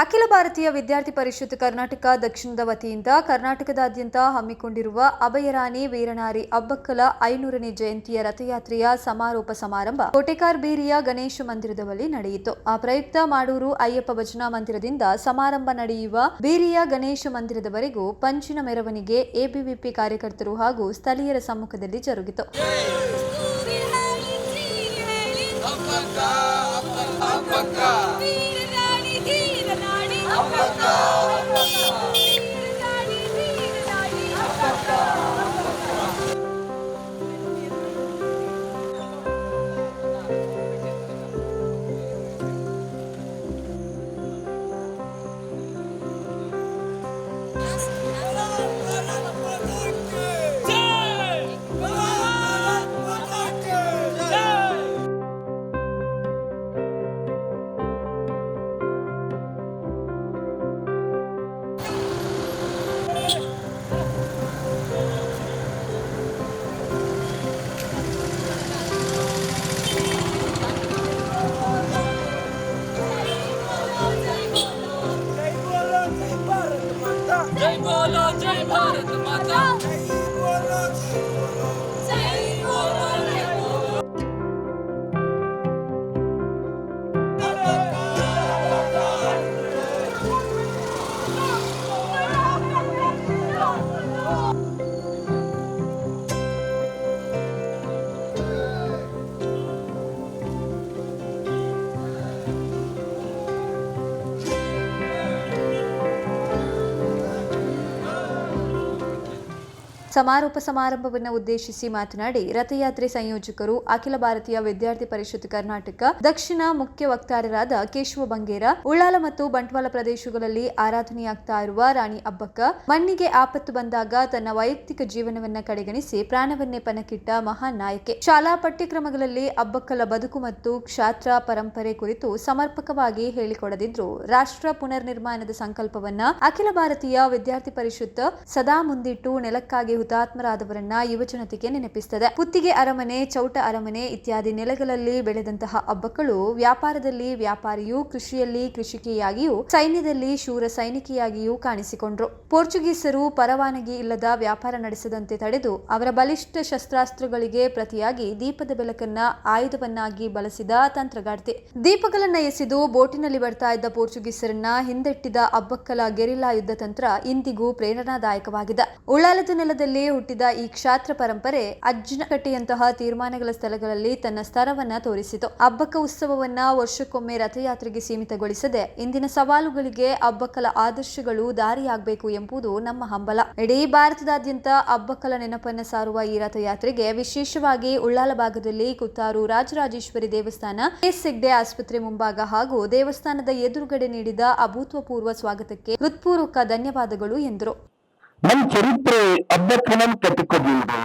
ಅಖಿಲ ಭಾರತೀಯ ವಿದ್ಯಾರ್ಥಿ ಪರಿಷತ್ ಕರ್ನಾಟಕ ದಕ್ಷಿಣದ ವತಿಯಿಂದ ಕರ್ನಾಟಕದಾದ್ಯಂತ ಹಮ್ಮಿಕೊಂಡಿರುವ ಅಭಯರಾಣಿ ವೀರನಾರಿ ಅಬ್ಬಕ್ಕಲ ಐನೂರನೇ ಜಯಂತಿಯ ರಥಯಾತ್ರೆಯ ಸಮಾರೋಪ ಸಮಾರಂಭ ಕೋಟೆಕಾರ್ ಬೀರಿಯ ಗಣೇಶ ಮಂದಿರದ ಬಳಿ ನಡೆಯಿತು. ಆ ಪ್ರಯುಕ್ತ ಮಾಡೂರು ಅಯ್ಯಪ್ಪ ಭಜನಾ ಮಂದಿರದಿಂದ ಸಮಾರಂಭ ನಡೆಯುವ ಬೀರಿಯ ಗಣೇಶ ಮಂದಿರದವರೆಗೂ ಪಂಚಿನ ಮೆರವಣಿಗೆ ಎಬಿವಿಪಿ ಕಾರ್ಯಕರ್ತರು ಹಾಗೂ ಸ್ಥಳೀಯರ ಸಮ್ಮುಖದಲ್ಲಿ ಜರುಗಿತು. ಸಮಾರೋಪ ಸಮಾರಂಭವನ್ನು ಉದ್ದೇಶಿಸಿ ಮಾತನಾಡಿ, ರಥಯಾತ್ರೆ ಸಂಯೋಜಕರು, ಅಖಿಲ ಭಾರತೀಯ ವಿದ್ಯಾರ್ಥಿ ಪರಿಷತ್ ಕರ್ನಾಟಕ, ದಕ್ಷಿಣ ಮುಖ್ಯ ವಕ್ತಾರರಾದ ಕೇಶವ ಬಂಗೇರ, ಉಳ್ಳಾಲ ಮತ್ತು ಬಂಟ್ವಾಳ ಪ್ರದೇಶಗಳಲ್ಲಿ ಆರಾಧನೆಯಾಗ್ತಾ ಇರುವ ರಾಣಿ ಅಬ್ಬಕ್ಕ, ಮಣ್ಣಿಗೆ ಆಪತ್ತು ಬಂದಾಗ ತನ್ನ ವೈಯಕ್ತಿಕ ಜೀವನವನ್ನ ಕಡೆಗಣಿಸಿ ಪ್ರಾಣವನ್ನೇ ಪಣಕ್ಕಿಟ್ಟ ಮಹಾನ್ ನಾಯಕಿ. ಶಾಲಾ ಪಠ್ಯಕ್ರಮಗಳಲ್ಲಿ ಅಬ್ಬಕ್ಕಲ ಬದುಕು ಮತ್ತು ಕ್ಷಾತ್ರ ಪರಂಪರೆ ಕುರಿತು ಸಮರ್ಪಕವಾಗಿ ಹೇಳಿಕೊಡದಿದ್ರು ರಾಷ್ಟ್ರ ಪುನರ್ನಿರ್ಮಾಣದ ಸಂಕಲ್ಪವನ್ನ ಅಖಿಲ ಭಾರತೀಯ ವಿದ್ಯಾರ್ಥಿ ಪರಿಷತ್ ಸದಾ ಮುಂದಿಟ್ಟು ನೆಲಕ್ಕಾಗಿ ಹುತಾತ್ಮರಾದವರನ್ನ ಯುವಜನತೆಗೆ ನೆನಪಿಸ್ತದೆ. ಪುತ್ತಿಗೆ ಅರಮನೆ, ಚೌಟ ಅರಮನೆ ಇತ್ಯಾದಿ ನೆಲೆಗಳಲ್ಲಿ ಬೆಳೆದಂತಹ ಹಬ್ಬಗಳು ವ್ಯಾಪಾರದಲ್ಲಿ ವ್ಯಾಪಾರಿಯೂ ಕೃಷಿಯಲ್ಲಿ ಕೃಷಿಕೆಯಾಗಿಯೂ ಸೈನ್ಯದಲ್ಲಿ ಶೂರ ಸೈನಿಕಿಯಾಗಿಯೂ ಕಾಣಿಸಿಕೊಂಡ್ರು. ಪೋರ್ಚುಗೀಸರು ಪರವಾನಗಿ ಇಲ್ಲದ ವ್ಯಾಪಾರ ನಡೆಸದಂತೆ ತಡೆದು ಅವರ ಬಲಿಷ್ಠ ಶಸ್ತ್ರಾಸ್ತ್ರಗಳಿಗೆ ಪ್ರತಿಯಾಗಿ ದೀಪದ ಬೆಳಕನ್ನ ಆಯುಧವನ್ನಾಗಿ ಬಳಸಿದ ತಂತ್ರಗಾರ್ತಿ. ದೀಪಗಳನ್ನ ಎಸೆದು ಬೋಟಿನಲ್ಲಿ ಬರ್ತಾ ಇದ್ದ ಪೋರ್ಚುಗೀಸರನ್ನ ಹಿಂದೆಟ್ಟಿದ ಅಬ್ಬಕ್ಕಲ ಗೆರಿಲ್ಲಾ ಯುದ್ಧ ತಂತ್ರ ಇಂದಿಗೂ ಪ್ರೇರಣಾದಾಯಕವಾಗಿದೆ. ಉಳ್ಳಾಲದ ನೆಲದಲ್ಲಿ ಹುಟ್ಟಿದ ಈ ಕ್ಷಾತ್ರ ಪರಂಪರೆ ಅಜ್ಜನಕಟ್ಟೆಯಂತಹ ತೀರ್ಮಾನಗಳ ಸ್ಥಳಗಳಲ್ಲಿ ತನ್ನ ಸ್ತರವನ್ನ ತೋರಿಸಿತು. ಅಬ್ಬಕ್ಕ ಉತ್ಸವವನ್ನ ವರ್ಷಕ್ಕೊಮ್ಮೆ ರಥಯಾತ್ರೆಗೆ ಸೀಮಿತಗೊಳಿಸದೆ ಇಂದಿನ ಸವಾಲುಗಳಿಗೆ ಹಬ್ಬಕ್ಕಲ ಆದರ್ಶಗಳು ದಾರಿಯಾಗಬೇಕು ಎಂಬುದು ನಮ್ಮ ಹಂಬಲ. ಇಡೀ ಭಾರತದಾದ್ಯಂತ ಅಬ್ಬಕ್ಕಲ ನೆನಪನ್ನ ಸಾರುವ ಈ ರಥಯಾತ್ರೆಗೆ ವಿಶೇಷವಾಗಿ ಉಳ್ಳಾಲ ಭಾಗದಲ್ಲಿ ಕುತ್ತಾರು ರಾಜರಾಜೇಶ್ವರಿ ದೇವಸ್ಥಾನ ಎಸ್ ಹೆಗ್ಡೆ ಆಸ್ಪತ್ರೆ ಮುಂಭಾಗ ಹಾಗೂ ದೇವಸ್ಥಾನದ ಎದುರುಗಡೆ ನೀಡಿದ ಅಭೂತಪೂರ್ವ ಸ್ವಾಗತಕ್ಕೆ ಹೃತ್ಪೂರ್ವಕ ಧನ್ಯವಾದಗಳು ಎಂದರು. ನಮ್ ಚರಿತ್ರೆ ಹಬ್ಬಕ್ಕೆ ನಮ್ ಕಟ್ಟಿಕೊಂಡಿದೆ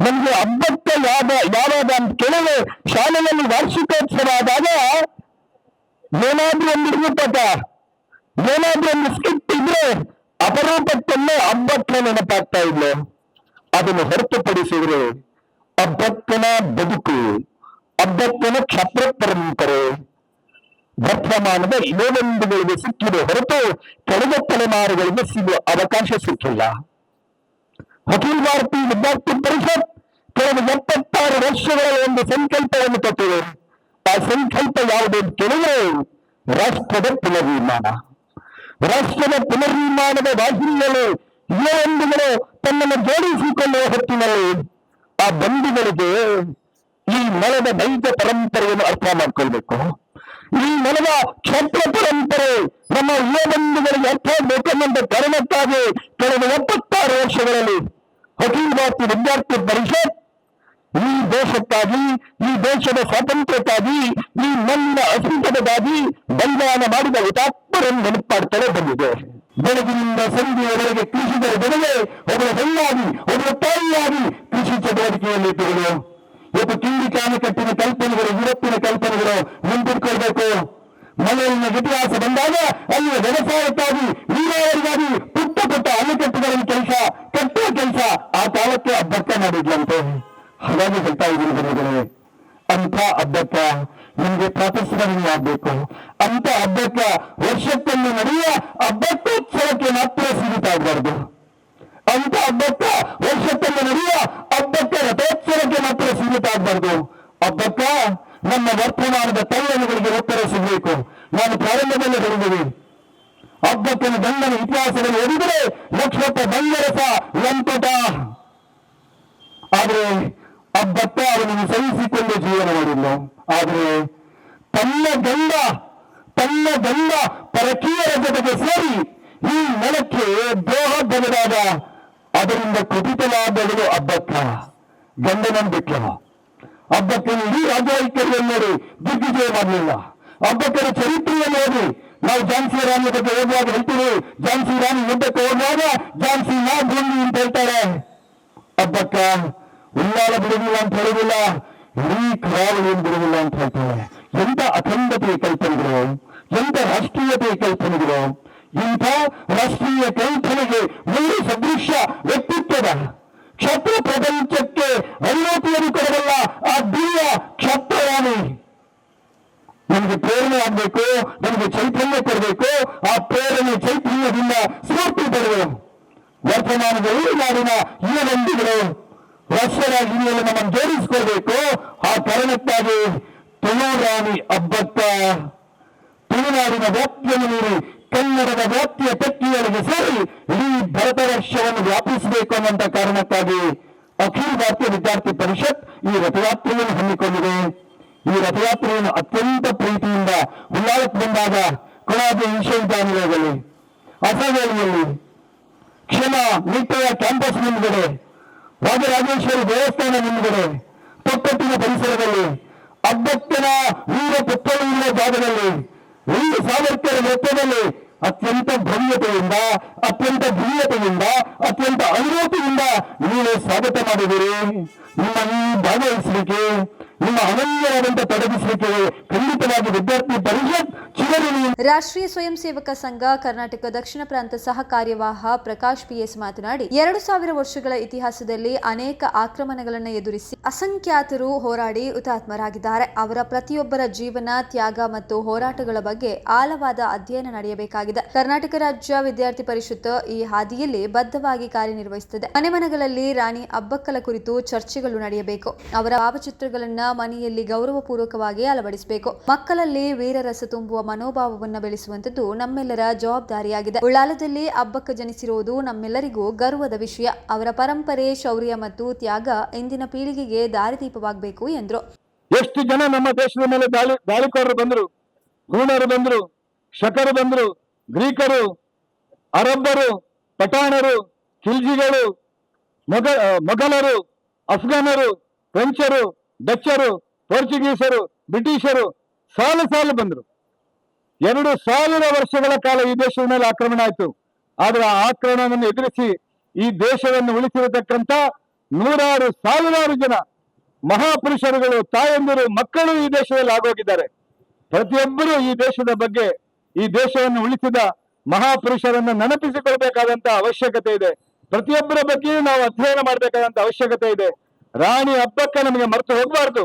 ನಮ್ಗೆ ಹಬ್ಬಕ್ಕೆ ಯಾವ ಯಾವಾಗ ಅಂತ ಕೇಳಿದ್ರೆ ಶಾಲೆಯಲ್ಲಿ ವಾರ್ಷಿಕೋತ್ಸವ ಆದಾಗ ಏನಾದ್ರೂ ಒಂದು ರೂಪಕ, ಏನಾದ್ರೂ ಒಂದು ಸ್ಕಿಟ್ ಇದ್ರೆ ಅಪರೂಪಕ್ಕೊಮ್ಮೆ ನೆನಪಾಗ್ತಾ ಇದ್ಲು ಅದನ್ನು ಹೊರತುಪಡಿಸಿದ್ರೆ ಹಬ್ಬಕ್ಕನ ಬದುಕು, ಹಬ್ಬಕ್ಕನ ಕ್ಷತ್ರ ಪರಂಪರೆ ವರ್ತಮಾನದ ಯುವಬಂಧುಗಳಿಗೆ ಸಿಕ್ಕಿದೆ ಹೊರತು ಕಳೆದ ತಲೆಮಾರುಗಳಿಗೆ ಸಿಗುವ ಅವಕಾಶ ಸಿಕ್ಕಿಲ್ಲ. ಅಖಿಲ ಭಾರತೀಯ ವಿದ್ಯಾರ್ಥಿ ಪರಿಷತ್ ಕಳೆದ ಎಪ್ಪತ್ತಾರು ವರ್ಷಗಳ ಒಂದು ಸಂಕಲ್ಪವನ್ನು ಕೊಟ್ಟಿದೆ ಆ ಸಂಕಲ್ಪ ಯಾವುದು ಅಂತ ರಾಷ್ಟ್ರದ ಪುನರ್ನಿರ್ಮಾಣ. ರಾಷ್ಟ್ರದ ಪುನರ್ನಿರ್ಮಾಣದ ವಾಹಿನಿಯಲ್ಲಿ ಯುವಬಂಧುಗಳು ತನ್ನನ್ನು ಜೋಡಿಸಿಕೊಳ್ಳುವ ಹೊತ್ತಿನಲ್ಲಿ ಆ ಬಂಧುಗಳಿಗೆ ಈ ನೆಲದ ನೈಜ ಪರಂಪರೆಯನ್ನು ಅರ್ಥ ಮಾಡ್ಕೊಳ್ಬೇಕು. ಈ ನೆಲದ ಕ್ಷೇತ್ರ ಪರಂಪರೆ ನಮ್ಮ ಯುವ ಬಂಧುಗಳಿಗೆ ಅರ್ಥ ಕಾರಣಕ್ಕಾಗಿ ಕಳೆದ ಎಪ್ಪತ್ತಾರು ವರ್ಷಗಳಲ್ಲಿ ಅಖಿಲ ವಿದ್ಯಾರ್ಥಿ ಪರಿಷತ್ ಈ ದೇಶಕ್ಕಾಗಿ, ಈ ದೇಶದ ಸ್ವಾತಂತ್ರ್ಯಕ್ಕಾಗಿ, ಈ ಮಣ್ಣಿನ ಅಸ್ತಿತ್ವಕ್ಕಾಗಿ ಬಲಿದಾನ ಮಾಡಿದ ಹುತಾತ್ಮರನ್ನು ನೆನಪಾಡ್ತಲೇ ಬಂದಿದೆ. ಬೆಳಗಿನಿಂದ ಸಂಜೆಯವರೆಗೆ ಕೃಷಿಕರ ಬೆಳೆಗೆ ಒಬ್ಬರ ಹೆಣ್ಣಾಗಿ ಒಬ್ಬರ ತಾಯಿಯಾಗಿ ಕೃಷಿ ಚಟುವಟಿಕೆಯಲ್ಲಿ ಇಟ್ಟುಗಳು ಇವತ್ತು ಕಿಂಡಿ ಕಾಮಕಟ್ಟಿನ ಕಲ್ಪನೆಗಳು ಯುವತ್ತಿನ ಕಲ್ಪನೆಗಳು ಮುಂದಿಟ್ಕೊಳ್ಬೇಕು ಮಳೆಯ ಇತಿಹಾಸ ಬಂದಾಗ ಅಲ್ಲಿ ವ್ಯವಸಾಯಕ್ಕಾಗಿ ನೀರಾವರಿಗಾಗಿ ಪುಟ್ಟ ಪುಟ್ಟ ಅಣೆಕಟ್ಟುಗಳನ್ನು ಕೆಲಸ, ಕಟ್ಟುವ ಕೆಲಸ ಆ ಕಾಲಕ್ಕೆ ಹಬ್ಬಕ್ಕ ಮಾಡಿದ್ಲಂತೆ. ಹಾಗಾಗಿ ಹೇಳ್ತಾ ಇದ್ದೀನಿ ಬಂಧುಗಳೇ ಅಂತ ಹಬ್ಬಕ್ಕ ನಿಮಗೆ ಪ್ರಾತಸ್ಮರಣೀಯ ಆಗ್ಬೇಕು. ಅಂತ ಹಬ್ಬಕ್ಕ ವರ್ಷಕ್ಕೊಮ್ಮೆ ನಡೆಯುವ ಹಬ್ಬಕ್ಕೋತ್ಸವಕ್ಕೆ ಮಾತ್ರ ಸೀಮಿತ ಆಗಬಾರ್ದು. ಅಂತ ಹಬ್ಬಕ್ಕ ಸೀಮಿತ ಒಬ್ಬಪ್ಪ ನಮ್ಮ ವರ್ತಮಾನದ ತಲ್ಲಣಗಳಿಗೆ ಉತ್ತರ ಸಿಗಬೇಕು. ನಾನು ಪ್ರಾರಂಭದಲ್ಲಿ ಹೇಳಿದ್ದೀವಿ ಒಬ್ಬಪ್ಪನ ಗಂಡನ ಇತಿಹಾಸದಲ್ಲಿ ಓದಿದರೆ, ಲಕ್ಷ್ಮಪ್ಪ ಬಂಗರಸ ಲಂಪಟ ಆದರೆ ಒಬ್ಬಪ್ಪ ಅವನನ್ನು ಸಹಿಸಿಕೊಂಡು ಜೀವನ ಮಾಡಿಲ್ಲ. ಆದರೆ ತನ್ನ ಗಂಡ ತನ್ನ ಗಂಡ ಪರಕೀಯರ ಜೊತೆಗೆ ಸೇರಿ ಈ ನೆಲಕ್ಕೆ ದ್ರೋಹ ಬೆಳೆದಾಗ ಅದರಿಂದ ಕುಪಿತಲಾದಗಳು ಹಬ್ಬಕ್ಕ ಗಂಡನನ್ನು ಬಿಟ್ಲ ಹಬ್ಬಕ್ಕನ ಇಡೀ ರಾಜ್ಯಾಧಿಕಾರಿಯನ್ನು ನೋಡಿ ದಿಗ್ವಿಜಯ ಮಾಡಲಿಲ್ಲ. ಹಬ್ಬಕ್ಕರ ಚರಿತ್ರೆಯನ್ನು ನೋಡಿ ನಾವು ಝಾನ್ಸಿ ರಾಣಿ ಬಗ್ಗೆ ಹೋಗುವಾಗ ಹೇಳ್ತೀವಿ ಝಾನ್ಸಿ ರಾಣಿ ಯುದ್ಧಕ್ಕೆ ಹೋಗುವಾಗ ಝಾನ್ಸಿ ನಾ ಭೂಮಿ ಅಂತ ಹೇಳ್ತಾರೆ. ಹಬ್ಬಕ್ಕ ಉಲ್ಲಾಲ ಬಿಡುವಿಲ್ಲ ಅಂತ ಹೇಳುವುದಿಲ್ಲ, ಇಡೀ ಕರಾವಳಿಯನ್ನು ಬಿಡುವಿಲ್ಲ ಅಂತ ಹೇಳ್ತಾರೆ. ಎಂತ ಅಖಂಡತೆಯ ಕಲ್ಪನೆಗಳು ಎಂತ ರಾಷ್ಟ್ರೀಯತೆಯ ಕಲ್ಪನೆಗಳು. ಇಂಥ ರಾಷ್ಟ್ರೀಯ ಕಲ್ಪನೆಗೆ ಮೂರು ಸದೃಶ್ಯ ವ್ಯಕ್ತಿತ್ವದ ಕ್ಷತ್ರ ಪ್ರಪಂಚಕ್ಕೆ ಅನುಮತಿಯನ್ನು ಕೊಡಬಲ್ಲ ಆ ದಿವ್ಯ ಕ್ಷತ್ರವಾಣಿ. ನಮಗೆ ಪ್ರೇರಣೆ ಆಗ್ಬೇಕು, ನಮಗೆ ಚೈತನ್ಯ ಕೊಡಬೇಕು, ಆ ಪ್ರೇರಣೆ ಚೈತನ್ಯದಿಂದ ಸ್ಫೂರ್ತಿ ಪಡೆದು ವರ್ತಮಾನದ ಈ ನಾಡಿನ ಯುವಬಂಧುಗಳು ವರ್ಷದ ಹಿನ್ನೆಲೆ ನಮ್ಮನ್ನು ಜೋಡಿಸಿಕೊಳ್ಬೇಕು. ಆ ಕಾರಣಕ್ಕಾಗಿ ತುಳುರಾಣಿ ಹಬ್ಬಕ್ಕ ತುಳುನಾಡಿನ ವ್ಯಾಪ್ತಿಯನ್ನು ಮೀರಿ ಕನ್ನಡದ ವ್ಯಾಪ್ತಿಯ ಪಟ್ಟಿಯೊಳಗೆ ಸೇರಿ ಇಡೀ ಭರತ ವರ್ಷವನ್ನು ವ್ಯಾಪಿಸಬೇಕು ಅನ್ನುವಂತ ಕಾರಣಕ್ಕಾಗಿ ಅಖಿಲ ಭಾರತೀಯ ವಿದ್ಯಾರ್ಥಿ ಪರಿಷತ್ ಈ ರಥಯಾತ್ರೆಯನ್ನು ಹಮ್ಮಿಕೊಂಡಿದೆ. ಈ ರಥಯಾತ್ರೆಯನ್ನು ಅತ್ಯಂತ ಪ್ರೀತಿಯಿಂದ ಉಲ್ಲಾಸಕ್ಕೆ ಬಂದಾಗ ಕೊಳಾದಿ ವಿಶ್ವವಿದ್ಯಾನಿಲಯದಲ್ಲಿ ಅಸವೇಳಿಯಲ್ಲಿ ಕ್ಷಮ ನಿಟ್ಟೆಯ ಕ್ಯಾಂಪಸ್ ಮುಂದುಗಡೆ, ರಾಜರಾಜೇಶ್ವರಿ ದೇವಸ್ಥಾನ ಮುಂದುಗಡೆ, ತೊಕ್ಕಟ್ಟಿನ ಪರಿಸರದಲ್ಲಿ ಅಬ್ಬಕ್ಕನ ವೀರ ಪುತ್ತಳಿರುವ ಜಾಗದಲ್ಲಿ ವೀರ ಸಾಮರ್ಥ್ಯದ ಮೊತ್ತದಲ್ಲಿ ಅತ್ಯಂತ ಭವ್ಯತೆಯಿಂದ, ಅತ್ಯಂತ ಭೀಯತೆಯಿಂದ ಅತ್ಯಂತ ಅನುಭೂತಿಯಿಂದ ನೀವು ಸ್ವಾಗತ ಮಾಡಿದಿರಿ ನಿಮ್ಮ ಈ ಭಾಗವಹಿಸಲಿಕ್ಕೆ ನಿಮ್ಮ ಖಂಡಿತವಾಗಿ ವಿದ್ಯಾರ್ಥಿ ಪರಿಷತ್ ರಾಷ್ಟ್ರೀಯ ಸ್ವಯಂ ಸೇವಕ ಸಂಘ, ಕರ್ನಾಟಕ ದಕ್ಷಿಣ ಪ್ರಾಂತ ಸಹ ಕಾರ್ಯವಾಹ ಪ್ರಕಾಶ್ ಪಿಎಸ್ ಮಾತನಾಡಿ, ಎರಡು ಸಾವಿರ ವರ್ಷಗಳ ಇತಿಹಾಸದಲ್ಲಿ ಅನೇಕ ಆಕ್ರಮಣಗಳನ್ನು ಎದುರಿಸಿ ಅಸಂಖ್ಯಾತರು ಹೋರಾಡಿ ಹುತಾತ್ಮರಾಗಿದ್ದಾರೆ. ಅವರ ಪ್ರತಿಯೊಬ್ಬರ ಜೀವನ, ತ್ಯಾಗ ಮತ್ತು ಹೋರಾಟಗಳ ಬಗ್ಗೆ ಆಳವಾದ ಅಧ್ಯಯನ ನಡೆಯಬೇಕಾಗಿದೆ. ಕರ್ನಾಟಕ ರಾಜ್ಯ ವಿದ್ಯಾರ್ಥಿ ಪರಿಷತ್ ಈ ಹಾದಿಯಲ್ಲಿ ಬದ್ಧವಾಗಿ ಕಾರ್ಯನಿರ್ವಹಿಸುತ್ತದೆ. ಮನೆ ಮನೆಗಳಲ್ಲಿ ರಾಣಿ ಅಬ್ಬಕ್ಕಲ ಕುರಿತು ಚರ್ಚೆಗಳು ನಡೆಯಬೇಕು. ಅವರ ಭಾವಚಿತ್ರಗಳನ್ನ ಮನೆಯಲ್ಲಿ ಗೌರವಪೂರ್ವಕವಾಗಿ ಅಳವಡಿಸಬೇಕು. ಮಕ್ಕಳಲ್ಲಿ ವೀರರಸ ತುಂಬುವ ಮನೋಭಾವವನ್ನು ಬೆಳೆಸುವಂತದ್ದು ನಮ್ಮೆಲ್ಲರ ಜವಾಬ್ದಾರಿಯಾಗಿದೆ. ಉಳ್ಳಾಲದಲ್ಲಿ ಹಬ್ಬಕ್ಕೆ ಜನಿಸಿರುವುದು ನಮ್ಮೆಲ್ಲರಿಗೂ ಗರ್ವದ ವಿಷಯ. ಅವರ ಪರಂಪರೆ, ಶೌರ್ಯ ಮತ್ತು ತ್ಯಾಗ ಇಂದಿನ ಪೀಳಿಗೆಗೆ ದಾರಿದೀಪವಾಗಬೇಕು ಎಂದರು. ಎಷ್ಟು ಜನ ನಮ್ಮ ದೇಶದ ಮೇಲೆ ದಾಳಿ, ದಾಳಿಕೋರರು ಬಂದರು? ಹೂಣರು ಬಂದರು? ಶಕರು ಬಂದರು? ಗ್ರೀಕರು? ಅರಬ್ಬರು? ಪಠಾಣರು? ಖಿಲ್ಜಿಗಳು? ಮೊಘ ಮೊಘಲರು ಅಫ್ಘಾನರು? ಫ್ರೆಂಚರು? ಡಚ್ಚರು, ಪೋರ್ಚುಗೀಸರು, ಬ್ರಿಟಿಷರು ಸಾಲು ಸಾಲು ಬಂದರು. ಎರಡು ಸಾವಿರ ವರ್ಷಗಳ ಕಾಲ ಈ ದೇಶದ ಮೇಲೆ ಆಕ್ರಮಣ ಆಯಿತು. ಆದ್ರೆ ಆ ಆಕ್ರಮಣವನ್ನು ಎದುರಿಸಿ ಈ ದೇಶವನ್ನು ಉಳಿಸಿರತಕ್ಕಂಥ ನೂರಾರು, ಸಾವಿರಾರು ಜನ ಮಹಾಪುರುಷರುಗಳು, ತಾಯಂದಿರು, ಮಕ್ಕಳು ಈ ದೇಶದಲ್ಲಿ ಆಗೋಗಿದ್ದಾರೆ. ಪ್ರತಿಯೊಬ್ಬರು ಈ ದೇಶದ ಬಗ್ಗೆ, ಈ ದೇಶವನ್ನು ಉಳಿಸಿದ ಮಹಾಪುರುಷರನ್ನು ನೆನಪಿಸಿಕೊಳ್ಬೇಕಾದಂತಹ ಅವಶ್ಯಕತೆ ಇದೆ. ಪ್ರತಿಯೊಬ್ಬರ ಬಗ್ಗೆಯೂ ನಾವು ಅಧ್ಯಯನ ಮಾಡಬೇಕಾದಂತ ಅವಶ್ಯಕತೆ ಇದೆ. ರಾಣಿ ಹಬ್ಬಕ್ಕ ನಮಗೆ ಮರೆತು ಹೋಗಬಾರ್ದು,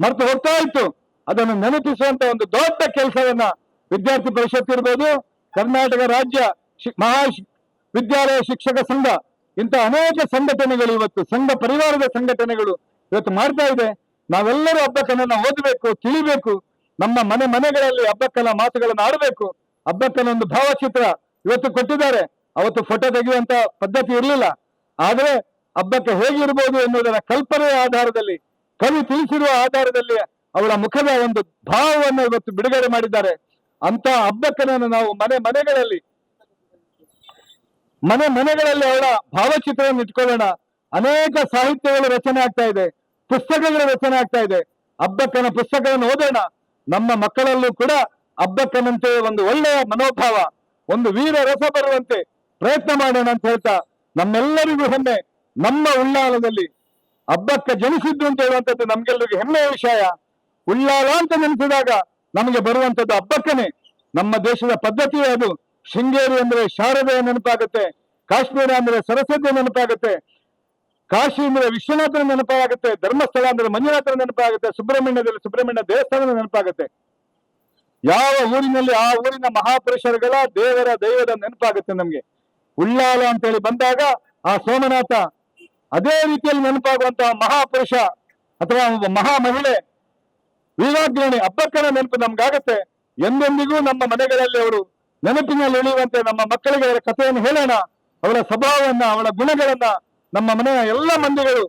ಮರೆತು ಹೋಗ್ತಾ ಇತ್ತು. ಅದನ್ನು ನೆನಪಿಸುವಂತ ಒಂದು ದೊಡ್ಡ ಕೆಲಸವನ್ನ ವಿದ್ಯಾರ್ಥಿ ಪರಿಷತ್ ಇರ್ಬೋದು, ಕರ್ನಾಟಕ ರಾಜ್ಯ ಮಹಾ ವಿದ್ಯಾಲಯ ಶಿಕ್ಷಕ ಸಂಘ, ಇಂಥ ಅನೇಕ ಸಂಘಟನೆಗಳು ಇವತ್ತು, ಸಂಘ ಪರಿವಾರದ ಸಂಘಟನೆಗಳು ಇವತ್ತು ಮಾಡ್ತಾ ಇದೆ. ನಾವೆಲ್ಲರೂ ಹಬ್ಬಕ್ಕನನ್ನ ಓದಬೇಕು, ತಿಳಿಬೇಕು. ನಮ್ಮ ಮನೆ ಮನೆಗಳಲ್ಲಿ ಹಬ್ಬಕ್ಕನ ಮಾತುಗಳನ್ನು ಆಡಬೇಕು. ಹಬ್ಬಕ್ಕನ ಒಂದು ಭಾವಚಿತ್ರ ಇವತ್ತು ಕೊಟ್ಟಿದ್ದಾರೆ. ಅವತ್ತು ಫೋಟೋ ತೆಗೆಯುವಂತ ಪದ್ಧತಿ ಇರಲಿಲ್ಲ. ಆದ್ರೆ ಹಬ್ಬಕ್ಕೆ ಹೇಗಿರ್ಬೋದು ಎನ್ನುವುದರ ಕಲ್ಪನೆಯ ಆಧಾರದಲ್ಲಿ ಕವಿ ತಿಳಿಸಿರುವ ಆಧಾರದಲ್ಲಿ ಅವಳ ಮುಖದ ಒಂದು ಭಾವವನ್ನು ಇವತ್ತು ಬಿಡುಗಡೆ ಮಾಡಿದ್ದಾರೆ. ಅಂತ ಹಬ್ಬಕ್ಕನನ್ನು ನಾವು ಮನೆ ಮನೆಗಳಲ್ಲಿ ಮನೆ ಮನೆಗಳಲ್ಲಿ ಅವಳ ಭಾವಚಿತ್ರವನ್ನು ಇಟ್ಕೊಳ್ಳೋಣ. ಅನೇಕ ಸಾಹಿತ್ಯಗಳು ರಚನೆ ಆಗ್ತಾ ಇದೆ, ಪುಸ್ತಕಗಳ ರಚನೆ ಆಗ್ತಾ ಇದೆ. ಹಬ್ಬಕ್ಕನ ಪುಸ್ತಕವನ್ನು ಓದೋಣ. ನಮ್ಮ ಮಕ್ಕಳಲ್ಲೂ ಕೂಡ ಹಬ್ಬಕ್ಕನಂತೆ ಒಂದು ಒಳ್ಳೆಯ ಮನೋಭಾವ, ಒಂದು ವೀರ ರಸ ಬರುವಂತೆ ಪ್ರಯತ್ನ ಮಾಡೋಣ ಅಂತ ಹೇಳ್ತಾ ನಮ್ಮೆಲ್ಲರಿಗೂ ಹೆಮ್ಮೆ. ನಮ್ಮ ಉಳ್ಳಾಲದಲ್ಲಿ ಹಬ್ಬಕ್ಕೆ ಜನಿಸಿದ್ದು ಅಂತ ಹೇಳುವಂಥದ್ದು ನಮ್ಗೆಲ್ಲರಿಗೂ ಹೆಮ್ಮೆಯ ವಿಷಯ. ಉಳ್ಳಾಲ ಅಂತ ನೆನೆಸಿದಾಗ ನಮಗೆ ಬರುವಂಥದ್ದು ಹಬ್ಬಕ್ಕನೆ. ನಮ್ಮ ದೇಶದ ಪದ್ಧತಿಯೇ ಅದು. ಶೃಂಗೇರಿ ಅಂದ್ರೆ ಶಾರದೆಯ ನೆನಪಾಗುತ್ತೆ. ಕಾಶ್ಮೀರ ಅಂದ್ರೆ ಸರಸ್ವತಿಯ ನೆನಪಾಗುತ್ತೆ. ಕಾಶಿ ಅಂದ್ರೆ ವಿಶ್ವನಾಥನ ನೆನಪಾಗುತ್ತೆ. ಧರ್ಮಸ್ಥಳ ಅಂದ್ರೆ ಮಂಜುನಾಥನ ನೆನಪಾಗುತ್ತೆ. ಸುಬ್ರಹ್ಮಣ್ಯದಲ್ಲಿ ಸುಬ್ರಹ್ಮಣ್ಯ ದೇವಸ್ಥಾನದ ನೆನಪಾಗುತ್ತೆ. ಯಾವ ಊರಿನಲ್ಲಿ ಆ ಊರಿನ ಮಹಾಪುರುಷರುಗಳ ದೇವರ ದೈವದ ನೆನಪಾಗುತ್ತೆ ನಮ್ಗೆ. ಉಳ್ಳಾಲ ಅಂತೇಳಿ ಬಂದಾಗ ಆ ಸೋಮನಾಥ ಅದೇ ರೀತಿಯಲ್ಲಿ ನೆನಪಾಗುವಂತಹ ಮಹಾಪುರುಷ ಅಥವಾ ಒಬ್ಬ ಮಹಾ ಮಹಿಳೆ ವೀರಾಗ್ರಣಿ ಅಬ್ಬಕ್ಕನ ನೆನಪು ನಮ್ಗಾಗತ್ತೆ. ಎಂದೆಂದಿಗೂ ನಮ್ಮ ಮನೆಗಳಲ್ಲಿ ಅವರು ನೆನಪಿನಲ್ಲಿ ಉಳಿಯುವಂತೆ ನಮ್ಮ ಮಕ್ಕಳಿಗೆ ಅವರ ಕಥೆಯನ್ನು ಹೇಳೋಣ. ಅವರ ಸ್ವಭಾವವನ್ನ ಅವರ ಗುಣಗಳನ್ನ ನಮ್ಮ ಮನೆಯ ಎಲ್ಲ ಮಂದಿಗಳು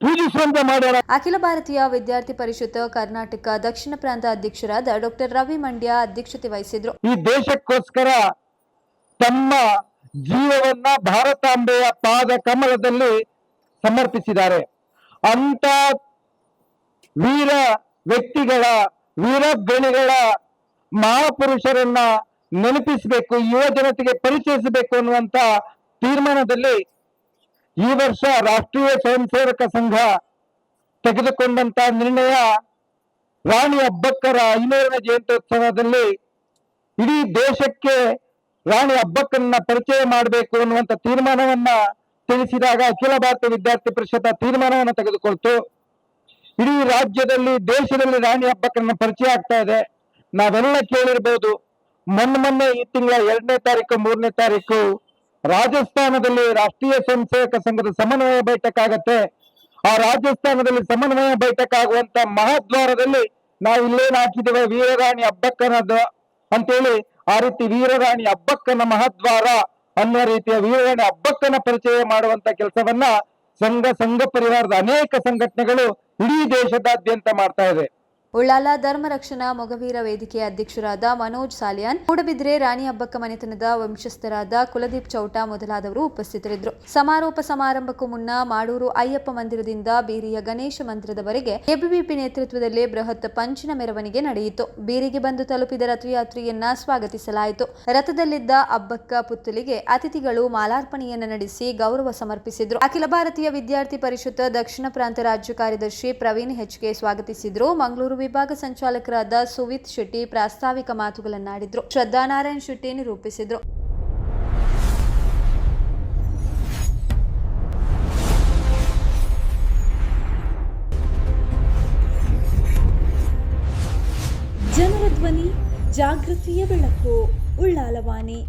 ಪೂಜಿಸುವಂತೆ ಮಾಡೋಣ. ಅಖಿಲ ಭಾರತೀಯ ವಿದ್ಯಾರ್ಥಿ ಪರಿಷತ್ ಕರ್ನಾಟಕ ದಕ್ಷಿಣ ಪ್ರಾಂತ ಅಧ್ಯಕ್ಷರಾದ ಡಾಕ್ಟರ್ ರವಿ ಮಂಡ್ಯ ಅಧ್ಯಕ್ಷತೆ ವಹಿಸಿದ್ರು. ಈ ದೇಶಕ್ಕೋಸ್ಕರ ತಮ್ಮ ಜೀವವನ್ನ ಭಾರತಾಂಬೆಯ ಪಾದ ಕಮಲದಲ್ಲಿ ಸಮರ್ಪಿಸಿದ್ದಾರೆ. ಅಂತ ವೀರ ವ್ಯಕ್ತಿಗಳ ವೀರ ಗಣಿಗಳ ಮಹಾಪುರುಷರನ್ನ ನೆನಪಿಸಬೇಕು, ಯುವ ಜನತೆಗೆ ಪರಿಚಯಿಸಬೇಕು ಅನ್ನುವಂತ ತೀರ್ಮಾನದಲ್ಲಿ ಈ ವರ್ಷ ರಾಷ್ಟ್ರೀಯ ಸ್ವಯಂ ಸೇವಕ ಸಂಘ ತೆಗೆದುಕೊಂಡಂತ ನಿರ್ಣಯ ರಾಣಿ ಅಬ್ಬಕ್ಕರ ಐನೂರನೇ ಜಯಂತ್ಯೋತ್ಸವದಲ್ಲಿ ಇಡೀ ದೇಶಕ್ಕೆ ರಾಣಿ ಹಬ್ಬಕ್ಕನ್ನ ಪರಿಚಯ ಮಾಡಬೇಕು ಅನ್ನುವಂತ ತೀರ್ಮಾನವನ್ನ ತಿಳಿಸಿದಾಗ ಅಖಿಲ ಭಾರತ ವಿದ್ಯಾರ್ಥಿ ಪರಿಷತ್ ತೀರ್ಮಾನವನ್ನು ತೆಗೆದುಕೊಳ್ತು. ಇಡೀ ರಾಜ್ಯದಲ್ಲಿ ದೇಶದಲ್ಲಿ ರಾಣಿ ಹಬ್ಬಕ್ಕನ್ನ ಪರಿಚಯ ಆಗ್ತಾ ಇದೆ. ನಾವೆಲ್ಲ ಕೇಳಿರ್ಬೋದು, ಮೊನ್ನೆ ಮೊನ್ನೆ ಈ ತಿಂಗಳ ಎರಡನೇ ತಾರೀಕು, ಮೂರನೇ ತಾರೀಕು ರಾಜಸ್ಥಾನದಲ್ಲಿ ರಾಷ್ಟ್ರೀಯ ಸ್ವಯಂ ಸೇವಕ ಸಂಘದ ಸಮನ್ವಯ ಬೈಠಕ್ ಆಗತ್ತೆ ಆ ರಾಜಸ್ಥಾನದಲ್ಲಿ ಸಮನ್ವಯ ಬೈಠಕ್ ಆಗುವಂತ ಮಹಾದ್ವಾರದಲ್ಲಿ ನಾವು ಇಲ್ಲೇನ್ ಹಾಕಿದ್ದೇವೆ ವೀರರಾಣಿ ಹಬ್ಬಕ್ಕನದ ಅಂತೇಳಿ, ಆ ರೀತಿ ವೀರರಾಣಿ ಹಬ್ಬಕ್ಕನ ಮಹದ್ವಾರ ಅನ್ನೋ ರೀತಿಯ ವೀರಣ್ಣ ಹಬ್ಬಕ್ಕನ ಪರಿಚಯ ಮಾಡುವಂತ ಕೆಲಸವನ್ನ ಸಂಘ ಸಂಘ ಪರಿವಾರದ ಅನೇಕ ಸಂಘಟನೆಗಳು ಇಡೀ ದೇಶದಾದ್ಯಂತ ಮಾಡ್ತಾ ಇದೆ. ಉಳ್ಳಾಲ ಧರ್ಮ ರಕ್ಷಣಾ ಮೊಗವೀರ ವೇದಿಕೆಯ ಅಧ್ಯಕ್ಷರಾದ ಮನೋಜ್ ಸಾಲಿಯಾನ್, ಮೂಡಬಿದ್ರೆ ರಾಣಿ ಹಬ್ಬಕ್ಕ ಮನೆತನದ ವಂಶಸ್ಥರಾದ ಕುಲದೀಪ್ ಚೌಟ ಮೊದಲಾದವರು ಉಪಸ್ಥಿತರಿದ್ದರು. ಸಮಾರೋಪ ಸಮಾರಂಭಕ್ಕೂ ಮುನ್ನ ಮಾಡೂರು ಅಯ್ಯಪ್ಪ ಮಂದಿರದಿಂದ ಬೀರಿಯ ಗಣೇಶ ಮಂದಿರದವರೆಗೆ ಎಬಿವಿಪಿ ನೇತೃತ್ವದಲ್ಲಿ ಬೃಹತ್ ಪಂಚಿನ ಮೆರವಣಿಗೆ ನಡೆಯಿತು. ಬೀರಿಗೆ ಬಂದು ತಲುಪಿದ ರಥಯಾತ್ರೆಯನ್ನ ಸ್ವಾಗತಿಸಲಾಯಿತು. ರಥದಲ್ಲಿದ್ದ ಅಬ್ಬಕ್ಕ ಪುತ್ತಲಿಗೆ ಅತಿಥಿಗಳು ಮಾಲಾರ್ಪಣೆಯನ್ನ ನಡೆಸಿ ಗೌರವ ಸಮರ್ಪಿಸಿದ್ರು. ಅಖಿಲ ಭಾರತೀಯ ವಿದ್ಯಾರ್ಥಿ ಪರಿಷತ್ ದಕ್ಷಿಣ ಪ್ರಾಂತ ರಾಜ್ಯ ಕಾರ್ಯದರ್ಶಿ ಪ್ರವೀಣ್ ಹೆಚ್ಕೆ ಸ್ವಾಗತಿಸಿದ್ರು. ಮಂಗಳೂರು ವಿಭಾಗ ಸಂಚಾಲಕರಾದ ಸುವಿತ್ ಶೆಟ್ಟಿ ಪ್ರಾಸ್ತಾವಿಕ ಮಾತುಗಳನ್ನಾಡಿದ್ರು. ಶ್ರದ್ಧಾನಾರಾಯಣ್ ಶೆಟ್ಟಿ ನಿರೂಪಿಸಿದ್ರು. ಜನರ ಧ್ವನಿ ಜಾಗೃತಿಯ ಬೆಳಕು ಉಳ್ಳಾಲವಾಣಿ.